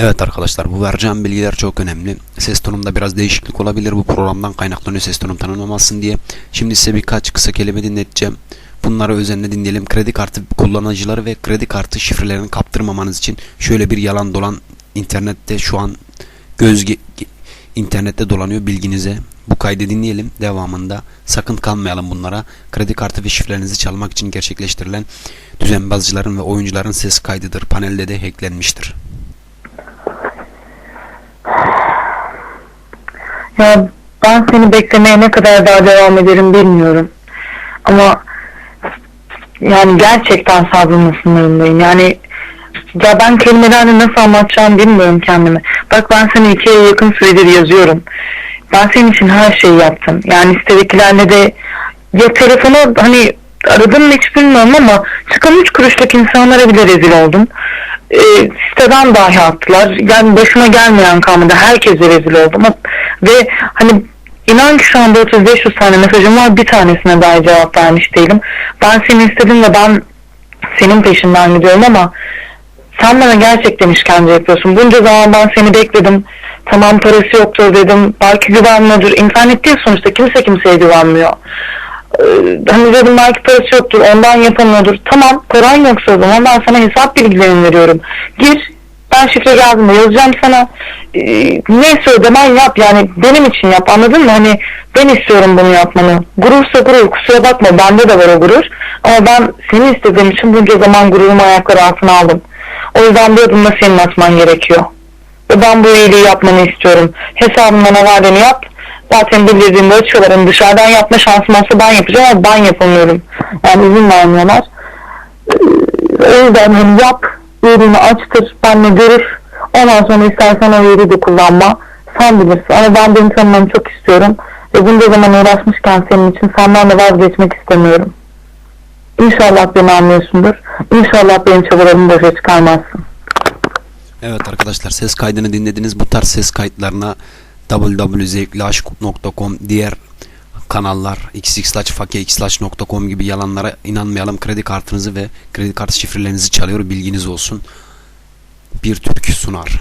Evet arkadaşlar bu vereceğim bilgiler çok önemli. Ses tonumda biraz değişiklik olabilir. Bu programdan kaynaklanıyor ses tonum tanınmamasın diye. Şimdi size birkaç kısa kelime dinleteceğim. Bunları özenle dinleyelim. Kredi kartı kullanıcıları ve kredi kartı şifrelerini kaptırmamanız için şöyle bir yalan dolan internette şu an göz internette dolanıyor bilginize. Bu kaydı dinleyelim. Devamında sakın kalmayalım bunlara. Kredi kartı ve şifrelerinizi çalmak için gerçekleştirilen düzenbazcıların ve oyuncuların ses kaydıdır. Panelde de hacklenmiştir. Ya ben seni beklemeye ne kadar daha devam ederim bilmiyorum. Ama yani gerçekten sabrımın sınırındayım. Yani ya ben kelimelerle nasıl anlatacağımı bilmiyorum kendime. Bak ben sana iki aya yakın süredir yazıyorum. Ben senin için her şeyi yaptım. Yani sitedekilerle de ya telefonu hani aradım mı hiç bilmiyorum ama çıkan üç kuruşluk insanlara bile rezil oldum. Ee, siteden dahi attılar. Yani başıma gelmeyen kalmadı. Herkese rezil oldum. Ve hani inan ki şu anda 3500 tane mesajım var. Bir tanesine dahi cevap vermiş değilim. Ben seni istedim ve ben senin peşinden gidiyorum ama sen bana gerçekten işkence yapıyorsun. Bunca zaman ben seni bekledim. Tamam parası yoktur dedim. Belki güvenmiyordur. İnternet değil sonuçta. Kimse kimseye güvenmiyor. Ee, hani dedim belki parası yoktur. Ondan yapamıyordur. Tamam paran yoksa o zaman ben sana hesap bilgilerini veriyorum. Gir. Ben şifre geldiğinde yazacağım sana. Ee, neyse ödemen yap. Yani benim için yap. Anladın mı? Hani ben istiyorum bunu yapmanı. Gurursa gurur. Kusura bakma. Bende de var o gurur. Ama ben seni istediğim için bunca zaman gururumu ayaklar altına aldım. O yüzden bir adımda senin atman gerekiyor. Ve ben bu iyiliği yapmanı istiyorum. Hesabından havaleni yap. Zaten bildirdiğim ölçülerin dışarıdan yapma şansım olsa ben yapacağım ama ben yapamıyorum. Yani izin vermiyorlar. Ee, O yüzden hani yap, iyiliğini açtır, benimle görüş. Ondan sonra istersen o iyiliği de kullanma. Sen bilirsin. Ama ben beni tanımanı çok istiyorum. Ve bunca zaman uğraşmışken senin için senden de vazgeçmek istemiyorum. İnşallah beni anlıyorsundur. İnşallah benim çabalarımı boşa çıkarmazsın. Evet arkadaşlar ses kaydını dinlediniz. Bu tarz ses kayıtlarına www.zevkliaşk.com diğer kanallar xxlaçfakexlaç.com gibi yalanlara inanmayalım. Kredi kartınızı ve kredi kartı şifrelerinizi çalıyor bilginiz olsun. Bir türkü sunar.